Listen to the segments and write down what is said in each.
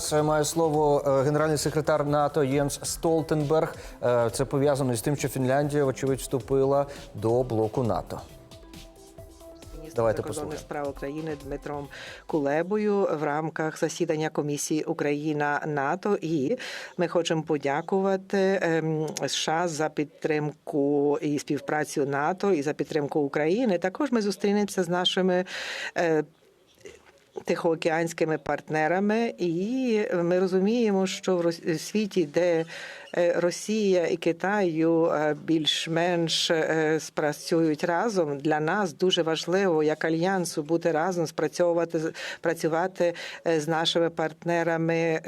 Це має слово е, генеральний секретар НАТО Єнс Столтенберг. Е, Це пов'язано з тим, що Фінляндія, вочевидь, вступила до блоку НАТО. Давайте послухаємо. справ України Дмитром Кулебою в рамках засідання комісії Україна НАТО. І ми хочемо подякувати ем, США за підтримку і співпрацю НАТО і за підтримку України. Також ми зустрінемося з нашими. Тихоокеанськими партнерами, і ми розуміємо, що в світі, де е, Росія і Китаю е, більш-менш е, спрацюють разом, для нас дуже важливо як альянсу бути разом, спрацьовувати працювати з нашими партнерами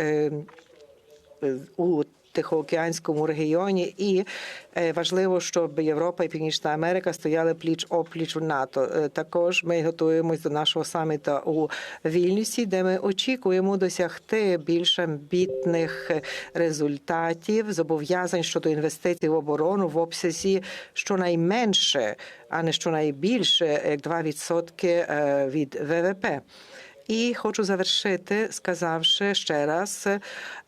у Тихоокеанському регіоні, і е, важливо, щоб Європа і Північна Америка стояли пліч опліч у НАТО. Е, Також ми готуємось до нашого саміта у Вільнюсі, де ми очікуємо досягти більш амбітних результатів, зобов'язань щодо інвестицій в оборону в обсязі щонайменше, а не щонайбільше, як 2% е, від ВВП. І хочу завершити, сказавши ще раз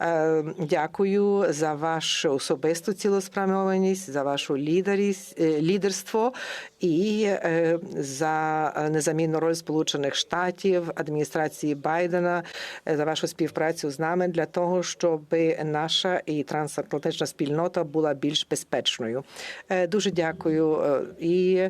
е, дякую за вашу особисту цілеспрямованість, за вашу лідерість, е, лідерство і е, за незамінну роль Сполучених Штатів, адміністрації Байдена, за вашу співпрацю з нами для того, щоб наша і трансатлантична спільнота була більш безпечною. Дуже дякую і.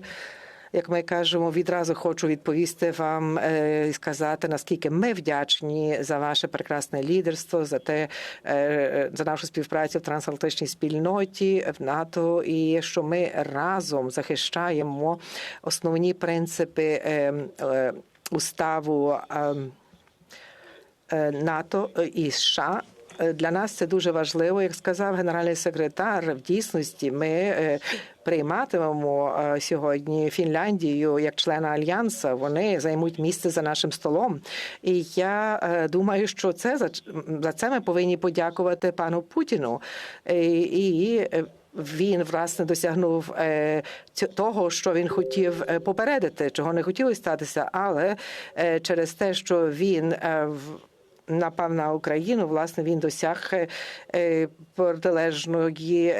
Як ми кажемо, відразу хочу відповісти вам е, і сказати, наскільки ми вдячні за ваше прекрасне лідерство, за те, е, за нашу співпрацю в трансатлантичній спільноті в НАТО, і що ми разом захищаємо основні принципи е, уставу. е, е, НАТО і США. Е, Для нас це дуже важливо, як сказав генеральний секретар. В дійсності ми е, прийматимемо е, сьогодні Фінляндію як члена альянсу. Вони займуть місце за нашим столом. І я думаю, що це за, це ми повинні подякувати пану Путіну. І він власне досягнув того, що він хотів попередити, чого не хотілося статися, але через те, що він напав на Україну, власне, він досяг е, е, протилежної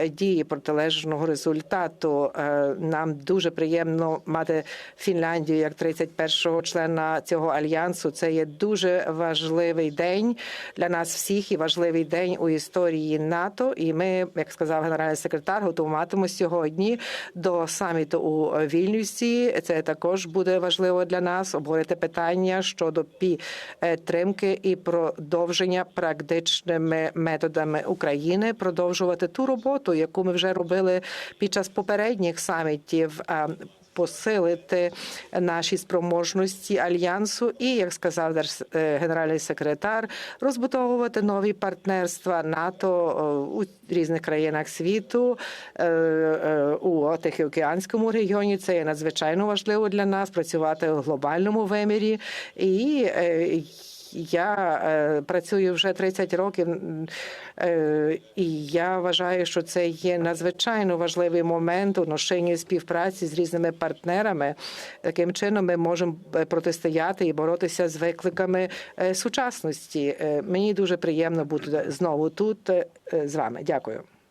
дії, протилежного результату. Е, Нам дуже приємно мати Фінляндію як 31-го члена цього альянсу. Це є дуже важливий день для нас всіх і важливий день у історії НАТО. І ми, як сказав генеральний секретар, готуватимемо сьогодні до саміту у Вільнюсі. Це також буде важливо для нас обговорити питання щодо підтримки і продовження практичними методами України, продовжувати ту роботу, яку ми вже робили під час попередніх самітів. Посилити наші спроможності альянсу, і як сказав е, генеральний секретар, розбудовувати нові партнерства НАТО у різних країнах світу е, е, у Тихоокеанському регіоні. Це є надзвичайно важливо для нас працювати у глобальному вимірі і. Я е, працюю вже 30 років, е, і я вважаю, що це є надзвичайно важливий момент у ношенні співпраці з різними партнерами. Таким чином ми можемо е, протистояти і боротися з викликами сучасності. Мені дуже приємно бути знову тут з вами. Дякую.